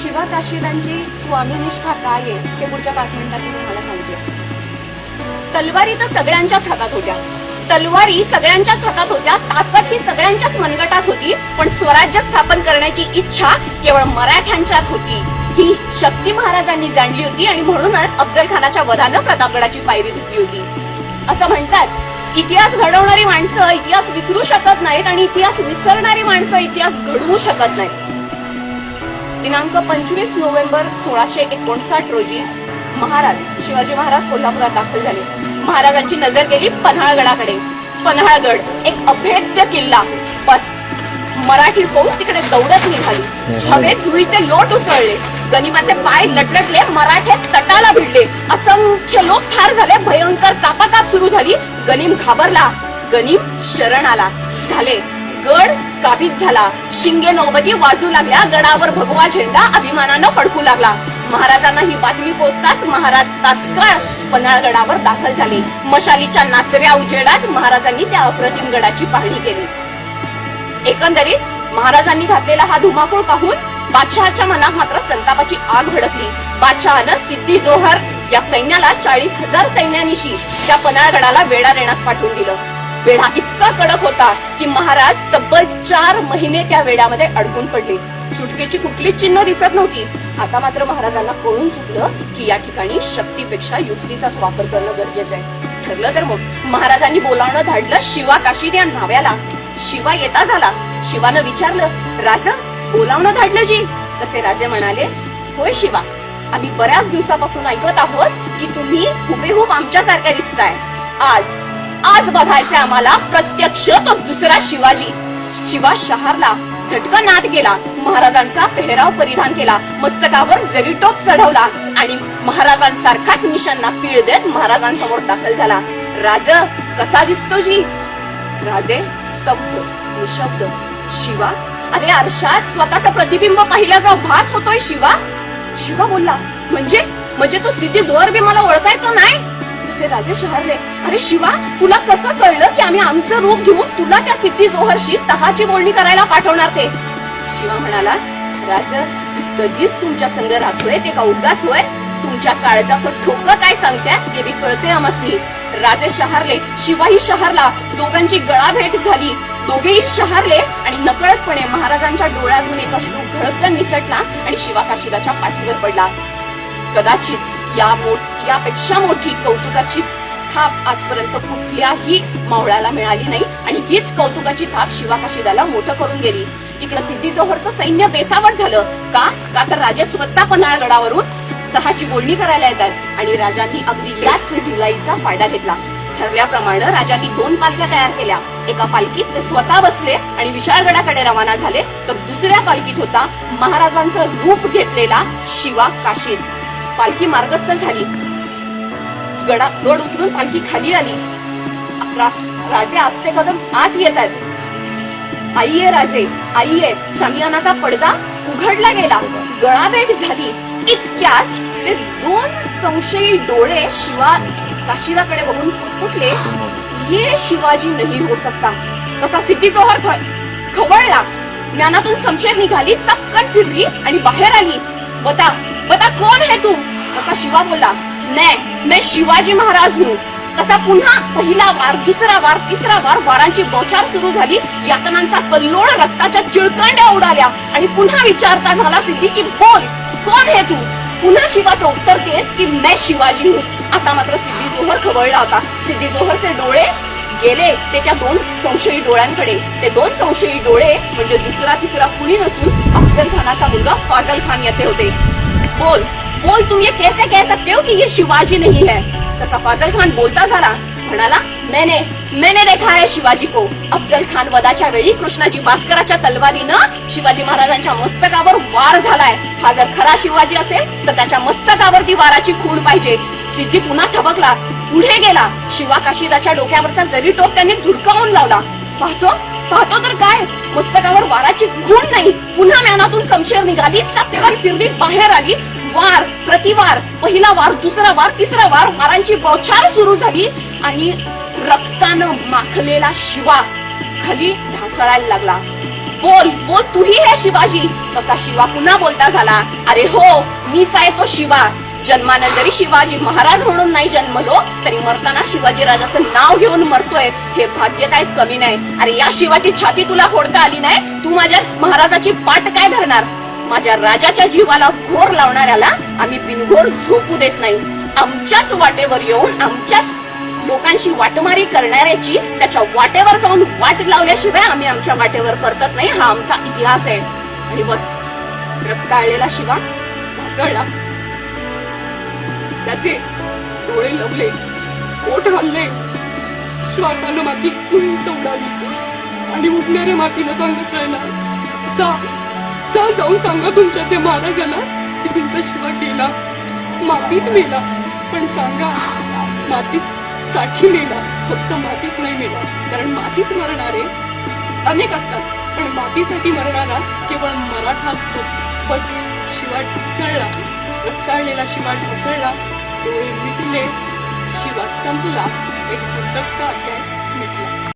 शिवा काशीदांची स्वामीनिष्ठा काय आहे हे पुढच्या पाच मिनिटात मी तुम्हाला सांगते. तलवारी तर सगळ्यांच्याच हातात होत्या. तलवारी सगळ्यांच्याच हातात होत्या ताकद ही सगळ्यांच्याच मनगटात होती पण स्वराज्य स्थापन करण्याची इच्छा केवळ मराठ्यांच्यात होती. ही शक्ती महाराजांनी जाणली होती आणि म्हणूनच अफजल खानाच्या वधानं प्रतापगडाची पायरी धुतली होती. असं म्हणतात इतिहास घडवणारी माणसं इतिहास विसरू शकत नाहीत आणि इतिहास विसरणारी माणसं इतिहास घडवू शकत नाहीत. दिनांक पंचवीस नोव्हेंबर सोळाशे एकोणसाठ रोजी महाराज शिवाजी महाराज कोल्हापुरात दाखल झाले. महाराजांची नजर गेली पन्हाळगडाकडे. पन्हाळगड एक अभेद्य किल्ला. बस. मराठी फौज तिकडे दौडत निघाली. हवेत धुळीचे लोट उसळले. गनिमाचे पाय लटलटले मराठे तटाला भिडले. असंख्य लोक ठार झाले भयंकर कापाकाप सुरू झाली. गनीम घाबरला. गनीम शरण आला. झाले. गड काबीज झाला. शिंगे नौबती वाजू लागल्या. गडावर भगवा झेंडा अभिमानानं फडकू लागला. महाराजांना ही बातमी पोचताच महाराज तात्काळ पन्हाळगडावर दाखल झाले. मशालीच्या नाचऱ्या उजेडात महाराजांनी त्या अप्रतिम गडाची पाहणी केली. एकंदरीत महाराजांनी घातलेला हा धुमाकूळ पाहून बादशहाच्या मनात मात्र संतापाची आग भडकली. बादशहानं सिद्धी जोहर या सैन्याला चाळीस हजार सैन्यानिशी त्या पन्हाळगडाला वेढा देण्यास पाठवून दिलं. वेढा इतका कडक होता की महाराज तब्बल चार महिने त्या वेड्यामध्ये अडकून पडले. सुटकेची कुठलीच चिन्ह दिसत नव्हती. आता मात्र महाराजांना कळून चुकलं की या ठिकाणी शक्तीपेक्षा युक्तीचाच वापर करणं गरजेचं आहे. ठरलं तर मग महाराजांनी बोलावणं धाडलं शिवा काशीद या नाव्याला शिवा येता झाला. शिवानं विचारलं राजा बोलावणं धाडलं जी. तसे राजे म्हणाले होय शिवा आम्ही बऱ्याच दिवसापासून ऐकत आहोत की तुम्ही हुबेहूब आमच्यासारख्या दिसताय. आज आज बघायचे आम्हाला प्रत्यक्ष तो दुसरा शिवाजी. शिवा शहारला झटका नाद गेला. महाराजांचा पेहराव परिधान केला. मस्तकावर जरीटोप चढवला आणि महाराजांसारखाच मिशांना पीळ देत महाराजांसमोर दाखल झाला. राज कसा दिसतो जी? राजे स्तब्ध निशब्द. शिवा अरे आरशात स्वतःचा प्रतिबिंब पाहिल्याचा भास होतोय शिवा. शिवा बोलला म्हणजे? म्हणजे तो सिद्धी जोर बी मला ओळखायचा नाही? दुसरे राजे शहरले. अरे शिवा तुला कसं कळलं की आम्ही आमचं रूप घेऊन तुला त्या सिद्धी जोहरशी तहाची बोलणी करायला पाठवणार ते? शिवा म्हणाला राज कधीच तुमच्या संग राहतोय ते का उद्गास होय? तुमच्या काळजाचं ठोकं काय सांगत्या? ते बी कळते आमसनी राजे शहारले शिवाही शहारला. दोघांची गळा भेट झाली. दोघेही शहारले आणि नकळतपणे महाराजांच्या डोळ्यातून एक अश्रू घडकन निसटला आणि शिवा काशिदाच्या पाठीवर पडला. कदाचित या मोठ यापेक्षा मोठी कौतुकाची थाप आजपर्यंत कुठल्याही मावळ्याला मिळाली नाही आणि हीच कौतुकाची थाप शिवा काशिदाला मोठं करून गेली. इकडं सिद्धी जोहरचं सैन्य बेसावत झालं. का? का तर राजे स्वतः पन्हाळगडावरून तहाची बोलणी करायला येतात आणि राजांनी अगदी याच ढिलाईचा फायदा घेतला. ठरल्याप्रमाणे राजांनी दोन पालख्या तयार केल्या. एका पालखीत ते स्वतः बसले आणि विशाळगडाकडे रवाना झाले. तर दुसऱ्या पालखीत होता महाराजांचं रूप घेतलेला शिवा काशीद पालखी मार्गस्थ झाली. गडा गड उतरून पालखी खाली आली. राजे आस्ते कदम आत येत आहेत. आई ये राजे आई ये शमियानाचा पडदा उघडला गेला. गळाभेट झाली. इतक्यात ते दोन संशयी डोळे शिवा काशिदाकडे बघून फुटले ये शिवाजी नाही हो सकता तसा सिद्धी अर्थ ख- खवळला. ज्ञानातून संशय निघाली सपकन फिरली आणि बाहेर आली. बता बता कोण है तू? तसा शिवा बोलला मैं मैं शिवाजी महाराज हूँ. तसा पुन्हा पहिला वार दुसरा वार तिसरा वार वारांची बोचार सुरू झाली यातनांचा कल्लोळ रक्ताच्या चिळकांड्या उडाल्या. आणि पुन्हा विचारता झाला सिद्धी की बोल कोण हे तू? पुन्हा शिवाचं उत्तर केस की मैं शिवाजी हूँ. आता मात्र सिद्धी जोहर खवळला होता. सिद्धी जोहरचे डोळे गेले ते त्या दोन संशयी डोळ्यांकडे. ते दोन संशयी डोळे म्हणजे दुसरा तिसरा कुणी नसून अफजल खानाचा मुलगा फाजल खान याचे होते. बोल बोल तुम ये कैसे कह सकते हो कि ये शिवाजी नहीं है? तसा फाजल खान बोलता जरा म्हणाला मैंने मैंने देखा है शिवाजी को. अफजल खान वदाच्या वेळी कृष्णाजी भास्कराच्या तलवारीनं शिवाजी महाराजांच्या मस्तकावर वार झालाय. हा जर खरा शिवाजी असेल तर त्याच्या मस्तकावरती वाराची खूण पाहिजे. सिद्धी पुन्हा थबकला. पुढे गेला. शिवा काशीदाच्या डोक्यावरचा जरी टोप त्यांनी धुडकावून लावला. पाहतो पाहतो तर काय? मस्तकावर वाराची गुण नाही. पुन्हा म्यानातून समशेर निघाली सत्तर फिरली बाहेर आली. वार प्रतिवार पहिला वार दुसरा वार तिसरा वार वारांची बौछार सुरू झाली आणि रक्तानं माखलेला शिवा खाली ढासळायला लागला. बोल बोल तूही हे शिवाजी. तसा शिवा पुन्हा बोलता झाला. अरे हो मीच आहे तो शिवा. जन्मानं जरी शिवाजी महाराज म्हणून नाही जन्मलो तरी मरताना शिवाजी राजाचं नाव घेऊन मरतोय. हे भाग्य काय कमी नाही. अरे या शिवाची छाती तुला फोडता आली नाही? तू माझ्या महाराजाची पाठ काय धरणार? माझ्या राजाच्या जीवाला घोर लावणाऱ्याला आम्ही बिनघोर झोपू देत नाही. आमच्याच वाटेवर येऊन आमच्याच लोकांशी वाटमारी करणाऱ्याची त्याच्या वाटेवर जाऊन वाट लावल्याशिवाय आम्ही आमच्या वाटेवर परतत नाही. हा आमचा इतिहास आहे. आणि बस रक्ताळलेला शिवा ढासळला त्याचे डोळे लवले पोट हल्ले. श्वासानं माती उंच उडाली. आणि उठणाऱ्या मातीनं सांगितलं सा सा जाऊन सांगा तुमच्या ते महाराजाला की तुमचा शिवा गेला. मातीत मेला. पण सांगा मातीत साठी मेला. फक्त मातीत नाही मेला. कारण मातीत मरणारे अनेक असतात. पण मातीसाठी मरणारा केवळ मराठा असतो. बस शिवा ढासळला. रक्ताळलेला शिवा ढासळला. डोळे मिटले शिवा संपला. एक भटकता अध्याय मिटला